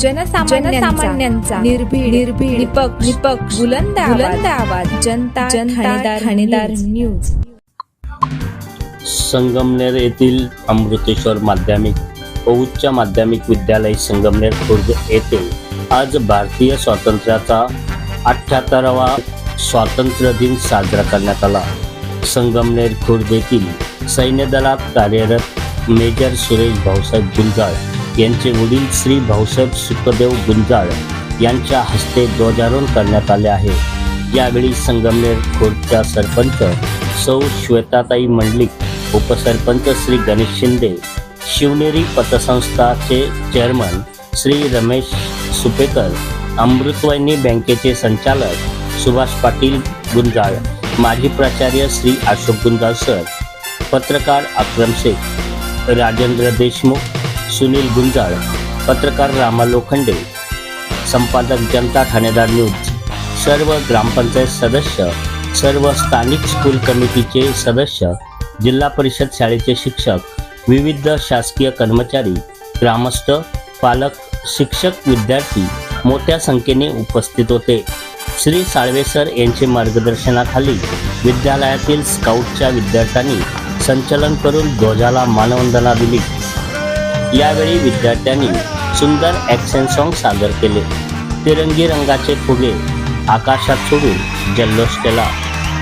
जनसामान्यांचा निर्भीड निर्भीड निपक निपक बुलंद बुलंद आवाज. जनता जनता ठाणेदार न्यूज. संगमनेर येथील अमृतेश्वर माध्यमिक व उच्च माध्यमिक विद्यालय संगमनेर खुर्द येथे आज भारतीय स्वातंत्र्याचा अठ्ठ्याहत्तरावा स्वातंत्र्य दिन साजरा करण्यात आला. संगमनेर खुर्द येथील सैन्य दलात कार्यरत मेजर सुरेश भाऊसाहेब गुंजाळ यांचे वडील श्री भाऊसाहेब सुखदेव गुंजाळ यांच्या हस्ते ध्वजारोहण करण्यात आले आहे. यावेळी संगमनेर खुर्दच्या सरपंच सौ श्वेताताई मंडलिक उपसरपंच श्री गणेश शिंदे शिवनेरी पतसंस्थाचे चेअरमन श्री रमेश सुपेकर अमृतवाहिनी बँकेचे संचालक सुभाष पाटील गुंजाळ माजी प्राचार्य श्री अशोक गुंजाळ सर पत्रकार अक्रम शेख राजेंद्र देशमुख सुनील गुंजाळ पत्रकार रामा लोखंडे संपादक जनता ठाणेदार न्यूज सर्व ग्रामपंचायत सदस्य सर्व स्थानिक स्कूल कमिटीचे सदस्य जिल्हा परिषद शाळेचे शिक्षक विविध शासकीय कर्मचारी ग्रामस्थ पालक शिक्षक विद्यार्थी मोठ्या संख्येने उपस्थित होते. श्री साळवे सर यांचे मार्गदर्शनाखाली विद्यालयातील स्काउटच्या विद्यार्थ्यांनी संचलन करून ध्वजाला मानवंदना दिली. यावेळी विद्यार्थ्यांनी सुंदर ॲक्शन सॉन्ग सादर केले. तिरंगी रंगाचे फुगे आकाशात सोडून जल्लोष केला.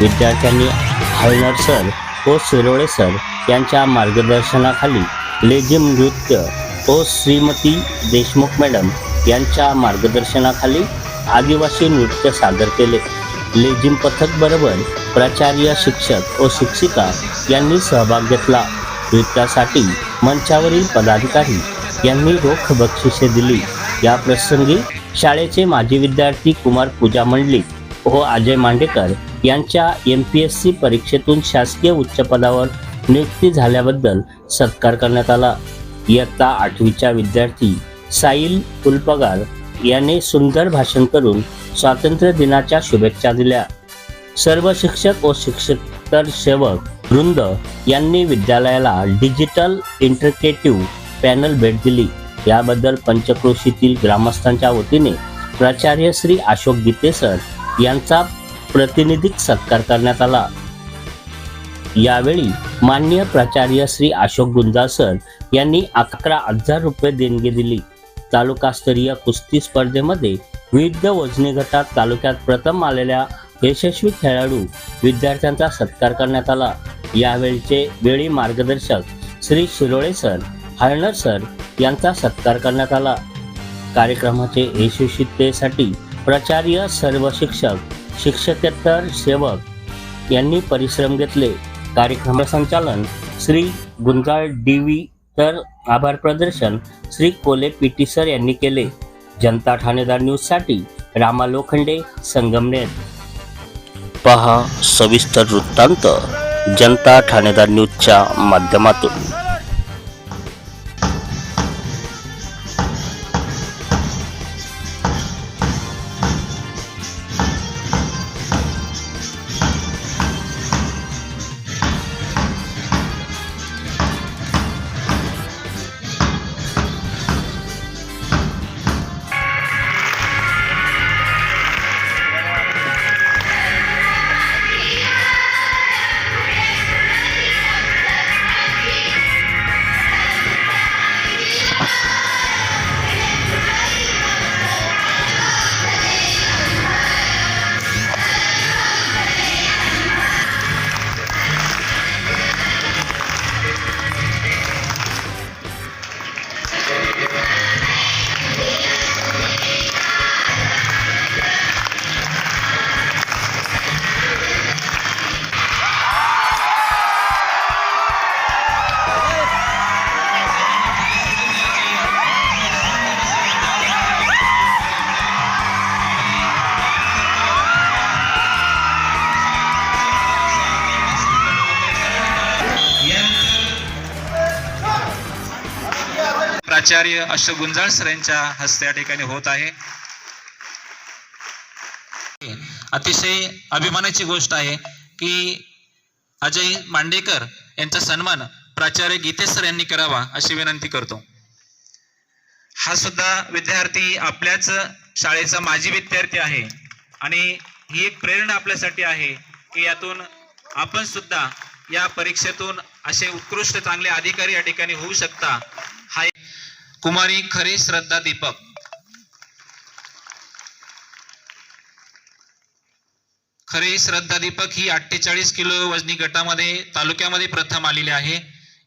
विद्यार्थ्यांनी हळणर सर व शिरोळे सर यांच्या मार्गदर्शनाखाली लेझिम नृत्य व श्रीमती देशमुख मॅडम यांच्या मार्गदर्शनाखाली आदिवासी नृत्य सादर केले. लेझिम पथकबरोबर प्राचार्य शिक्षक व शिक्षिका यांनी सहभाग घेतला. नृत्यासाठी मंचावरील पदाधिकारी यांनी रोख बक्षिसे दिली. या प्रसंगी शाळेचे माजी विद्यार्थी कुमार पूजा मंडलिक व अजय मांडेकर यांच्या एम पी एस सी परीक्षेतून शासकीय उच्च पदावर नियुक्ती झाल्याबद्दल सत्कार करण्यात आला. इयत्ता आठवीच्या विद्यार्थी साईल कुलपगार याने सुंदर भाषण करून स्वातंत्र्य दिनाच्या शुभेच्छा दिल्या. सर्व शिक्षक व शिक्षकेतर सेवक वृंद यांनी विद्यालयाला डिजिटल इंटरकेटिव्ह पॅनल भेट दिली. याबद्दल पंचक्रोशीतील ग्रामस्थांच्या वतीने प्राचार्य श्री अशोक गीते सर यांचा प्रतिनिधिक सत्कार करण्यात आला. यावेळी मान्य प्राचार्य श्री अशोक गुंजा सर यांनी अकरा हजार रुपये देणगी दिली. तालुकास्तरीय कुस्ती स्पर्धेमध्ये विविध वजनी गटात तालुक्यात प्रथम आलेल्या यशस्वी खेळाडू विद्यार्थ्यांचा सत्कार करण्यात आला. यावेळीचे वेळी मार्गदर्शक श्री शिरोळे सर हळणर सर यांचा सत्कार करण्यात आला. कार्यक्रमाचे यशस्वीतेसाठी प्राचार्य सर्व शिक्षक शिक्षकेतर सेवक यांनी परिश्रम घेतले. कार्यक्रम संचालन श्री गुंजाळ डी व्ही तर आभार प्रदर्शन श्री कोले पीटी सर यांनी केले. जनता ठाणेदार न्यूजसाठी रामा लोखंडे संगमनेर. पहा सविस्तर वृत्तांत जनता ठाणेदार न्यूजच्या माध्यमातून. आचार्य अशोक गुंजाळ सर यांच्या हस्ते या ठिकाणी होत आहे. अतिशय अभिमानाची गोष्ट आहे की अजय मांडेकर यांचा सन्मान प्राचार्य गीतेश सर यांनी करावा अशी विनंती करतो. हा सुद्धा विद्यार्थी आपल्याच शाळेचा माजी विद्यार्थी आहे आणि ही एक प्रेरणा आपल्यासाठी आहे की यातून आपण सुद्धा या परीक्षेतून असे उत्कृष्ट चांगले अधिकारी या ठिकाणी होऊ शकता. हा कुमारी खरी श्रद्धा दीपक. खरे श्रद्धा दीपक ही अठ्ठेचाळीस किलो वजनी गटामध्ये तालुक्यामध्ये प्रथम आलेली आहे.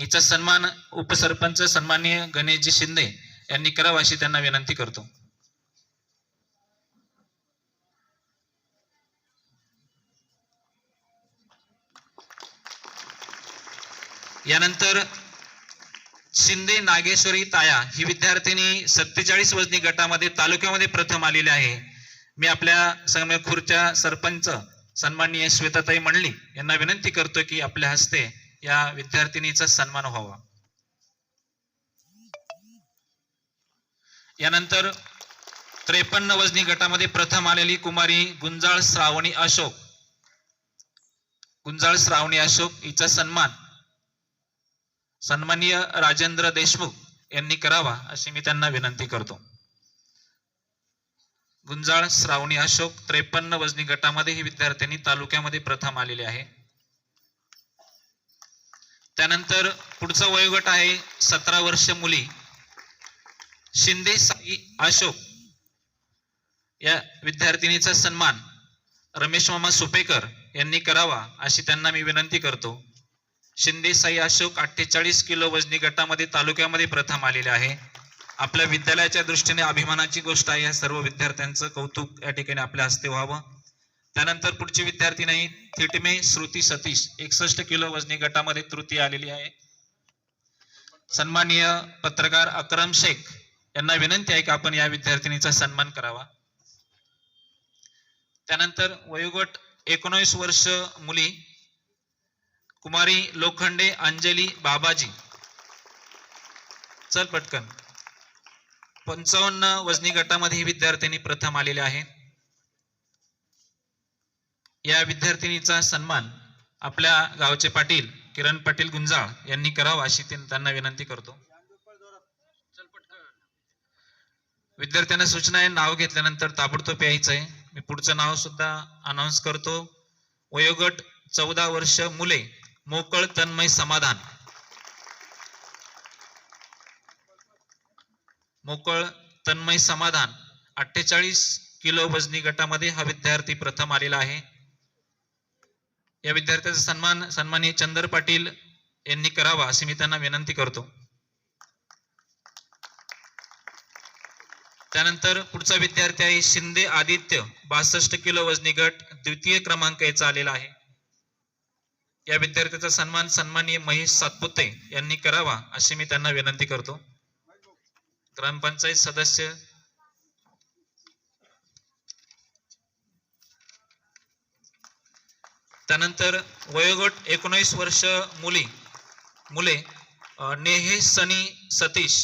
हिचा सन्मान उपसरपंच सन्माननीय गणेशजी शिंदे यांनी करावा अशी त्यांना विनंती करतो. यानंतर शिंदे नागेश्वरी ताया ही विद्यार्थिनी सत्तेचाळीस वजनी गटामध्ये तालुक्यामध्ये प्रथम आलेली आहे. मी आपल्या संगमेखूरच्या सरपंच सन्माननीय श्वेताताई मंडली यांना विनंती करतो की आपल्या हस्ते या विद्यार्थिनीचा सन्मान व्हावा. यानंतर त्रेपन्न वजनी गटामध्ये प्रथम आलेली कुमारी गुंजाळ श्रावणी अशोक. गुंजाळ श्रावणी अशोक हिचा सन्मान. सन्माननीय राजेंद्र देशमुख यांनी करावा अशी मी त्यांना विनंती करतो. गुंजाळ श्रावणी अशोक त्रेपन्न वजनी गटामध्ये ही विद्यार्थ्यांनी तालुक्यामध्ये प्रथम आलेली आहे. त्यानंतर पुढचा वयोगट आहे सतरा वर्ष मुली. शिंदे साई अशोक या विद्यार्थिनीचा सन्मान रमेश मामा सुपेकर यांनी करावा अशी त्यांना मी विनंती करतो. शिंदे साई अशोक अठ्ठेचाळीस किलो वजनी गटामध्ये तालुक्यामध्ये प्रथम आलेले आहे. आपल्या विद्यालयाच्या दृष्टीने अभिमानाची गोष्ट आहे या सर्व विद्यार्थ्यांचं कौतुक या ठिकाणी आपल्या हस्ते व्हावं. त्यानंतर पुढची विद्यार्थी नाही थिटमे श्रुती सतीश एकसष्ट किलो वजनी गटामध्ये तृतीय आलेली आहे. सन्माननीय पत्रकार अक्रम शेख यांना विनंती आहे की आपण या विद्यार्थिनीचा सन्मान करावा. त्यानंतर वयोगट एकोणीस वर्ष मुली कुमारी लोखंडे अंजली बाबाजी. चल पटकन. पंचावन्न वजनी गटामध्ये ही विद्यार्थिनी प्रथम आलेले आहे. या विद्यार्थिनीचा सन्मान आपल्या गावचे पाटील किरण पाटील गुंजाळ यांनी करावा अशी त्यांना विनंती करतो. विद्यार्थ्यांना सूचना आहे नाव घेतल्यानंतर ताबडतोब यायचं आहे. मी पुढचं नाव सुद्धा अनाऊन्स करतो. वयोगट चौदा वर्ष मुले मोकळ तन्मय समाधान. मोकळ तन्मय समाधान. अठ्ठेचाळीस किलो वजनी गटामध्ये हा विद्यार्थी प्रथम आलेला आहे. या विद्यार्थ्याचा सन्मान सन्माननीय चंदर पाटील यांनी करावा अशी मी त्यांना विनंती करतो. त्यानंतर पुढचा विद्यार्थी आहे शिंदे आदित्य बासष्ट किलो वजनी गट द्वितीय क्रमांक याचा आलेला आहे. या विद्यार्थ्याचा सन्मान सन्माननीय महेश सातपुते यांनी करावा अशी मी त्यांना विनंती करतो. ग्रामपंचायत सदस्य. त्यानंतर वयोगट एकोणीस वर्ष मुली मुले नेहे सनी सतीश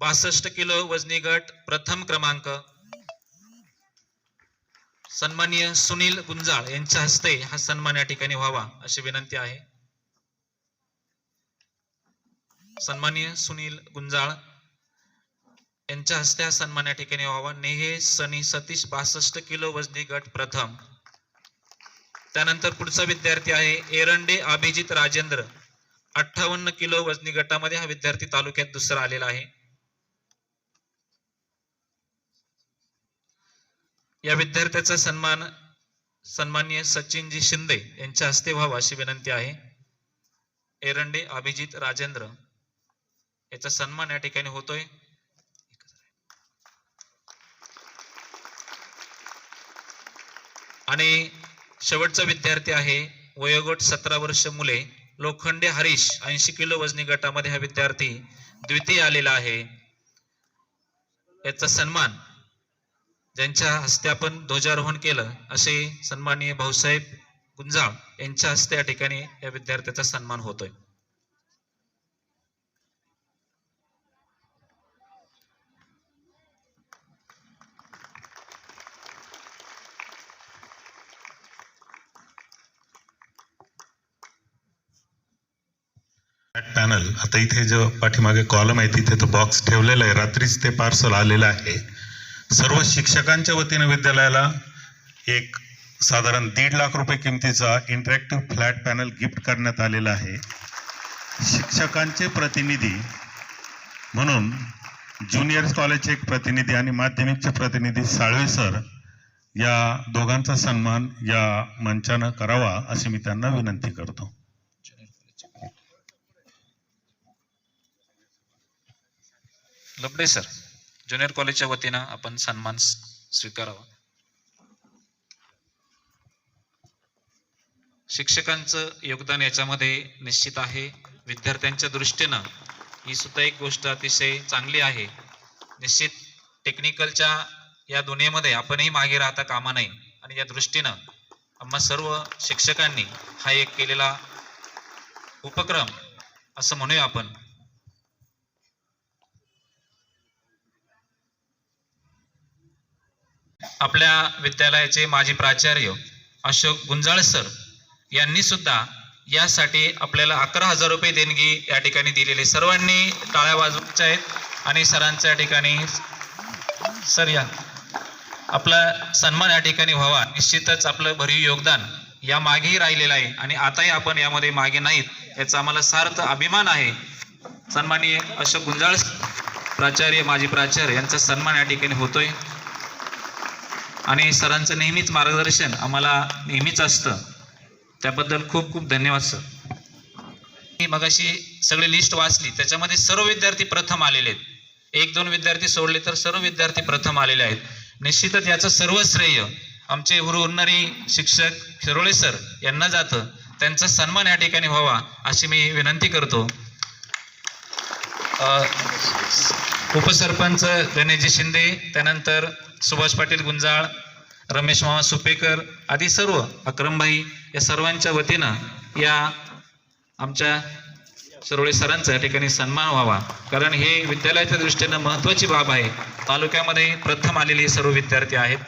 बासष्ट किलो वजनी गट प्रथम क्रमांक सन्माननीय सुनील गुंजाळ यांच्या हस्ते हा सन्मान या ठिकाणी व्हावा अशी विनंती आहे. सन्माननीय सुनील गुंजाळ यांच्या हस्ते हा सन्मान या ठिकाणी व्हावा. नेहे सनी सतीश बासष्ट किलो वजनी गट प्रथम. त्यानंतर पुढचा विद्यार्थी आहे एरंडे अभिजित राजेंद्र. अठ्ठावन्न किलो वजनी गटामध्ये हा विद्यार्थी तालुक्यात दुसरा आलेला आहे. या विद्यार्थ्याचा सन्मान सन्माननीय सचिनजी शिंदे यांच्या हस्ते व्हावा अशी विनंती आहे. एरंडे अभिजित राजेंद्र याचा सन्मान या ठिकाणी होतोय. आणि शेवटचा विद्यार्थी आहे वयोगट सतरा वर्ष मुले लोखंडे हरीश ऐंशी किलो वजनी गटामध्ये हा विद्यार्थी द्वितीय आलेला आहे. याचा सन्मान ज्यांच्या हस्ते आपण ध्वजारोहण केलं असे सन्माननीय भाऊसाहेब गुंजाळ यांच्या हस्ते या ठिकाणी या विद्यार्थ्याचा सन्मान होतोय. पॅनल आता इथे जो पाठीमागे कॉलम आहे तिथे तो बॉक्स ठेवलेला आहे. रात्रीच ते पार्सल आलेलं आहे. सर्व शिक्षकांच्या वतीनं विद्यालयाला एक साधारण दीड लाख रुपये किमतीचा इंटरॅक्टिव्ह फ्लॅट पॅनल गिफ्ट करण्यात आलेला आहे. शिक्षकांचे प्रतिनिधी म्हणून ज्युनियर कॉलेजचे एक प्रतिनिधी आणि माध्यमिकचे प्रतिनिधी साळवे सर या दोघांचा सन्मान या मंचानं करावा अशी मी त्यांना विनंती करतो. लबडे सर. ज्युनियर कॉलेजच्या वतीनं आपण सन्मान स्वीकारावा. शिक्षकांचं योगदान याच्यामध्ये निश्चित आहे. विद्यार्थ्यांच्या दृष्टीनं ही सुद्धा एक गोष्ट अतिशय चांगली आहे. निश्चित टेक्निकलच्या या दुनियेमध्ये आपणही मागे राहता कामा नाही आणि या दृष्टीनं आम्हा सर्व शिक्षकांनी हा एक केलेला उपक्रम असं म्हणूया आपण. आपल्या विद्यालयाचे माजी प्राचार्य अशोक गुंजाळ सर यांनी सुद्धा यासाठी आपल्याला अकरा हजार रुपये देणगी या ठिकाणी दिलेली. सर्वांनी टाळ्या वाजवायच्या आहेत आणि सरांच्या ठिकाणी सर या. आपला सन्मान या ठिकाणी व्हावा. निश्चितच आपलं भरीव योगदान या मागेही राहिलेलं आहे आणि आताही आपण यामध्ये मागे नाहीत याचा आम्हाला सार्थ अभिमान आहे. सन्माननीय अशोक गुंजाळ प्राचार्य माजी प्राचार्य यांचा सन्मान या ठिकाणी होतोय. आणि सरांचं नेहमीच मार्गदर्शन आम्हाला नेहमीच असतं. त्याबद्दल खूप खूप धन्यवाद सर. मी मगाशी सगळी लिस्ट वाचली त्याच्यामध्ये सर्व विद्यार्थी प्रथम आलेले आहेत. एक दोन विद्यार्थी सोडले तर सर्व विद्यार्थी प्रथम आलेले आहेत. निश्चितच याचं सर्व श्रेय आमचे हुरहुरणारी शिक्षक शिरोळे सर यांना जातं. त्यांचा सन्मान या ठिकाणी व्हावा अशी मी विनंती करतो. उपसरपंच गणेशजी शिंदे त्यानंतर सुभाष पाटील गुंजाळ रमेश मामा सुपेकर आदी सर्व अक्रमभाई या सर्वांच्या वतीनं या आमच्या सरोळे सरांचा या ठिकाणी सन्मान व्हावा. कारण हे विद्यालयाच्या दृष्टीनं महत्त्वाची बाब आहे. तालुक्यामध्ये प्रथम आलेले सर्व विद्यार्थी आहेत.